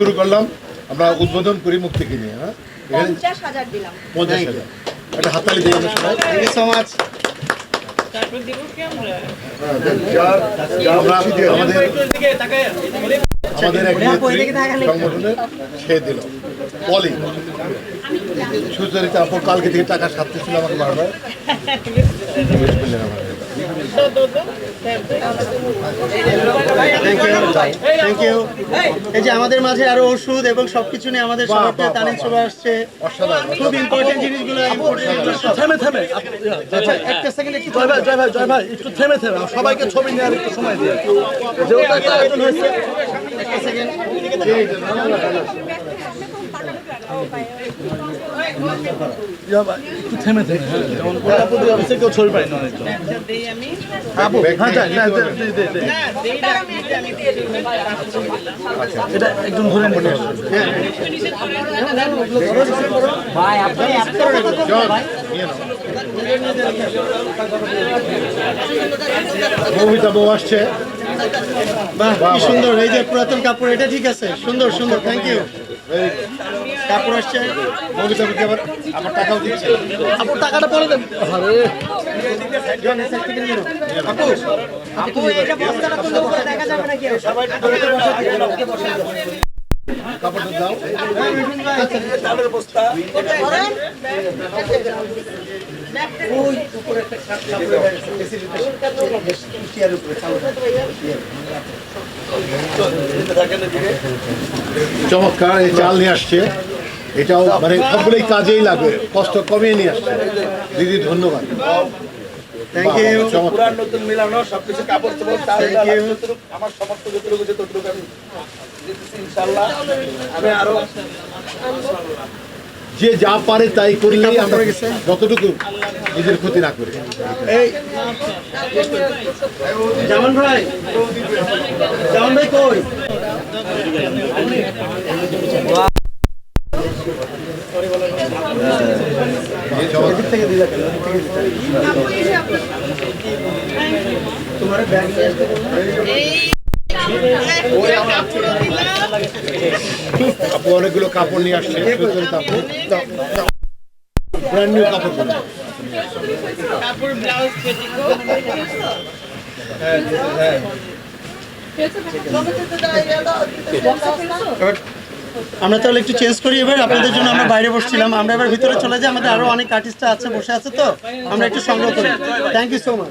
শুরু করলাম। আমরা উদ্বোধন করি মুখ থেকে নিয়ে হ্যাঁ? পঞ্চাশ হাজার দিলাম। পঞ্চাশ হাজার। একটা হাততালি দিয়ে দেবো সবাই। থ্যাংক ইউ সো মাচ তারপর দিব কি আমরা? আমরা আমাদের আমাদের এক সংগঠনের দিল। পলি। সুচরিতা আপু কালকে থেকে টাকা সাথে ছিল আমাকে বারবার। থ্যাংক ইউ এই যে আমাদের মাঝে আরও ওষুধ এবং সবকিছু নিয়ে আমাদের সবাইকে বাহ, চলে আসছে খুব ইম্পর্টেন্ট জিনিসগুলো। থেমে থেমে আচ্ছা, একটা সেকেন্ড একটু জয় ভাই জয় ভাই জয় ভাই একটু থেমে থেমে সবাইকে ছবি নেওয়ার একটু সময় দিয়ে যেহেতু একটা আয়োজন হয়েছে একটা সেকেন্ড ইয়া ভাই, একটু বউ আসছে বাহ, কি সুন্দর, এই যে পুরাতন কাপড়, এটা ঠিক আছে সুন্দর সুন্দর থ্যাংক ইউ. কাপড় আসছে মৌমিতা বউকে আবার আমার টাকাও দিচ্ছে। আপু টাকাটা পরে দেন। আরে জন, এই side থেকে নিয়ে নাও। আপু চমৎকার এই চাল নিয়ে আসছে। এটাও মানে সবগুলোই কাজেই লাগবে। কষ্ট কমিয়ে নিয়ে আসছে। দিদি ধন্যবাদ। থ্যাংক ইউ পুরান নতুন মিলানো সবকিছু কাপড় চোপড় চাল Thank ডাল, you. যতটুকু আমার সমস্ত যতটুকু যে ততটুকু আমি ইনশাআল্লাহ। আমি আরও যে যা পারে তাই করলেই আমরা যতটুকু নিজের ক্ষতি না করে। এই জামান ভাই জামান ভাই কই? এদিক থেকে দিলা কেন? এদিক থেকে দিলা। তোমার ব্যাগ নিয়ে আসতে আপু অনেকগুলো কাপড় নিয়ে আসছে। ব্র্যান্ড নিউ কাপড় কাপড় ব্লাউজ আমরা তাহলে একটু চেঞ্জ করি এবার। আপনাদের জন্য আমরা বাইরে বসছিলাম। আমরা এবার ভিতরে চলে যাই। আমাদের আরও অনেক আর্টিস্টরা আছে বসে আছে তো। আমরা একটু সংগ্রহ করি। Thank you so much